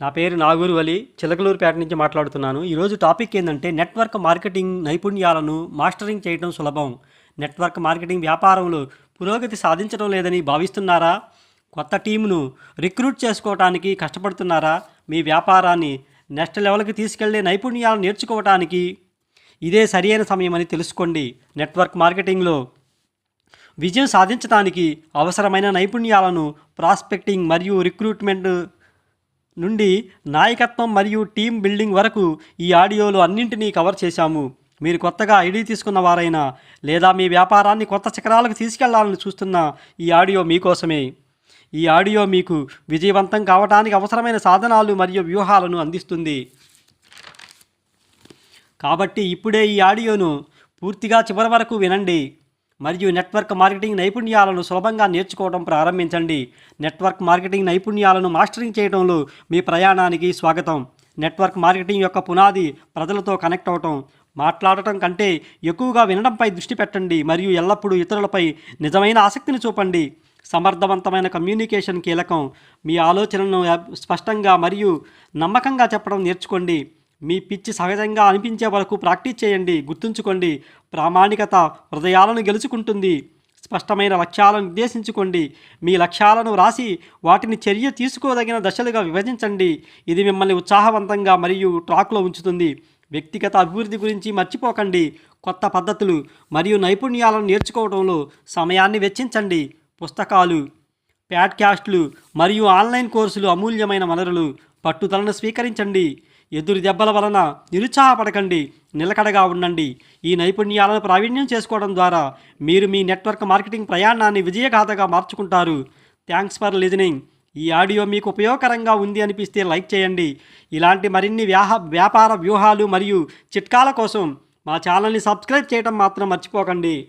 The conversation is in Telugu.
నా పేరు నాగూరు వలి చిలకలూరుపేట నుంచి మాట్లాడుతున్నాను. ఈరోజు టాపిక్ ఏంటంటే నెట్వర్క్ మార్కెటింగ్ నైపుణ్యాలను మాస్టరింగ్ చేయడం సులభం. నెట్వర్క్ మార్కెటింగ్ వ్యాపారంలో పురోగతి సాధించడం లేదని భావిస్తున్నారా? కొత్త టీమును రిక్రూట్ చేసుకోవటానికి కష్టపడుతున్నారా? మీ వ్యాపారాన్ని నెక్స్ట్ లెవెల్కి తీసుకెళ్ళే నైపుణ్యాలు నేర్చుకోవటానికి ఇదే సరియైన సమయం అని తెలుసుకోండి. నెట్వర్క్ మార్కెటింగ్లో విజయం సాధించడానికి అవసరమైన నైపుణ్యాలను ప్రాస్పెక్టింగ్ మరియు రిక్రూట్మెంట్ నుండి నాయకత్వం మరియు టీమ్ బిల్డింగ్ వరకు ఈ ఆడియోలో అన్నింటినీ కవర్ చేశాము. మీరు కొత్తగా ఐడి తీసుకున్న వారైనా లేదా మీ వ్యాపారాన్ని కొత్త శిఖరాలకు తీసుకెళ్ళాలని చూస్తున్న ఈ ఆడియో మీకోసమే. ఈ ఆడియో మీకు విజయవంతం కావడానికి అవసరమైన సాధనాలు మరియు వ్యూహాలను అందిస్తుంది. కాబట్టి ఇప్పుడే ఈ ఆడియోను పూర్తిగా చివరి వరకు వినండి. మరియు నెట్వర్క్ మార్కెటింగ్ నైపుణ్యాలను సులభంగా నేర్చుకోవడం ప్రారంభించండి. నెట్వర్క్ మార్కెటింగ్ నైపుణ్యాలను మాస్టరింగ్ చేయడంలో మీ ప్రయాణానికి స్వాగతం. నెట్వర్క్ మార్కెటింగ్ యొక్క పునాది ప్రజలతో కనెక్ట్ అవటం మాట్లాడటం కంటే ఎక్కువగా వినడంపై దృష్టి పెట్టండి మరియు ఎల్లప్పుడూ ఇతరులపై నిజమైన ఆసక్తిని చూపండి. సమర్థవంతమైన కమ్యూనికేషన్ కీలకం. మీ ఆలోచనను స్పష్టంగా మరియు నమ్మకంగా చెప్పడం నేర్చుకోండి. మీ పిచ్చి సహజంగా అనిపించే వరకు ప్రాక్టీస్ చేయండి గుర్తుంచుకోండి ప్రామాణికత హృదయాలను గెలుచుకుంటుంది. స్పష్టమైన లక్ష్యాలను నిర్దేశించుకోండి. మీ లక్ష్యాలను వ్రాసి వాటిని చర్య తీసుకోదగిన దశలుగా విభజించండి. ఇది మిమ్మల్ని ఉత్సాహవంతంగా మరియు ట్రాక్లో ఉంచుతుంది. వ్యక్తిగత అభివృద్ధి గురించి మర్చిపోకండి. కొత్త పద్ధతులు మరియు నైపుణ్యాలను నేర్చుకోవడంలో సమయాన్ని వెచ్చించండి. పుస్తకాలు ప్యాడ్కాస్ట్లు మరియు ఆన్లైన్ కోర్సులు అమూల్యమైన వనరులు. పట్టుదలను స్వీకరించండి. ఎదురు దెబ్బల వలన నిరుత్సాహపడకండి నిలకడగా ఉండండి. ఈ నైపుణ్యాలను ప్రావీణ్యం చేసుకోవడం ద్వారా మీరు మీ నెట్వర్క్ మార్కెటింగ్ ప్రయాణాన్ని విజయగాథగా మార్చుకుంటారు. Thanks for listening. ఈ ఆడియో మీకు ఉపయోగకరంగా ఉంది అనిపిస్తే లైక్ చేయండి. ఇలాంటి మరిన్ని వ్యాహ వ్యాపార వ్యూహాలు మరియు చిట్కాల కోసం మా ఛానల్ని సబ్స్క్రైబ్ చేయడం మాత్రం మర్చిపోకండి.